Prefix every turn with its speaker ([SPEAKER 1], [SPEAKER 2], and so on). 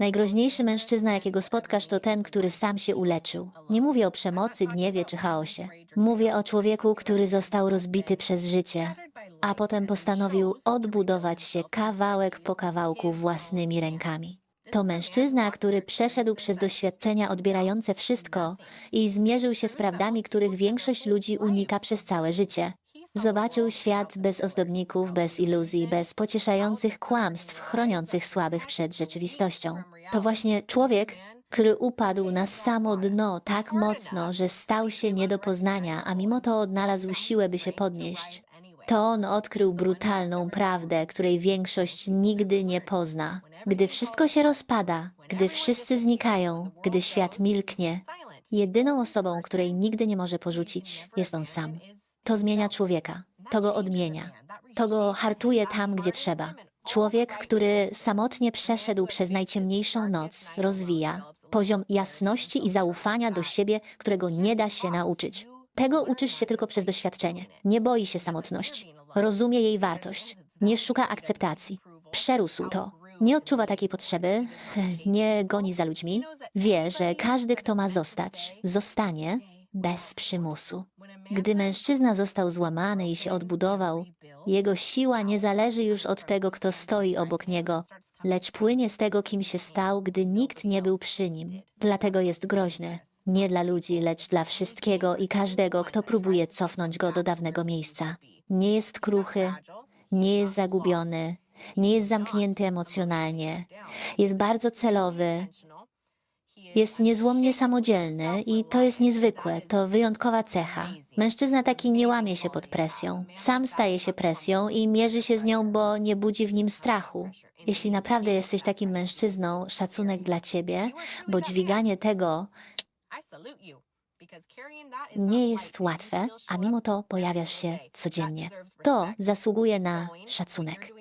[SPEAKER 1] Najgroźniejszy mężczyzna, jakiego spotkasz, to ten, który sam się uleczył. Nie mówię o przemocy, gniewie czy chaosie. Mówię o człowieku, który został rozbity przez życie, a potem postanowił odbudować się kawałek po kawałku własnymi rękami. To mężczyzna, który przeszedł przez doświadczenia odbierające wszystko i zmierzył się z prawdami, których większość ludzi unika przez całe życie. Zobaczył świat bez ozdobników, bez iluzji, bez pocieszających kłamstw chroniących słabych przed rzeczywistością. To właśnie człowiek, który upadł na samo dno tak mocno, że stał się nie do poznania, a mimo to odnalazł siłę, by się podnieść. To on odkrył brutalną prawdę, której większość nigdy nie pozna. Gdy wszystko się rozpada, gdy wszyscy znikają, gdy świat milknie, jedyną osobą, której nigdy nie może porzucić, jest on sam. To zmienia człowieka, to go odmienia, to go hartuje tam, gdzie trzeba. Człowiek, który samotnie przeszedł przez najciemniejszą noc, rozwija poziom jasności i zaufania do siebie, którego nie da się nauczyć. Tego uczysz się tylko przez doświadczenie. Nie boi się samotności. Rozumie jej wartość. Nie szuka akceptacji. Przerósł to. Nie odczuwa takiej potrzeby, nie goni za ludźmi. Wie, że każdy, kto ma zostać, zostanie bez przymusu. Gdy mężczyzna został złamany i się odbudował, jego siła nie zależy już od tego, kto stoi obok niego, lecz płynie z tego, kim się stał, gdy nikt nie był przy nim. Dlatego jest groźny. Nie dla ludzi, lecz dla wszystkiego i każdego, kto próbuje cofnąć go do dawnego miejsca. Nie jest kruchy, nie jest zagubiony, nie jest zamknięty emocjonalnie. Jest bardzo celowy, jest niezłomnie samodzielny i to jest niezwykłe, to wyjątkowa cecha. Mężczyzna taki nie łamie się pod presją. Sam staje się presją i mierzy się z nią, bo nie budzi w nim strachu. Jeśli naprawdę jesteś takim mężczyzną, szacunek dla ciebie, bo dźwiganie tego nie jest łatwe, a mimo to pojawiasz się codziennie. To zasługuje na szacunek.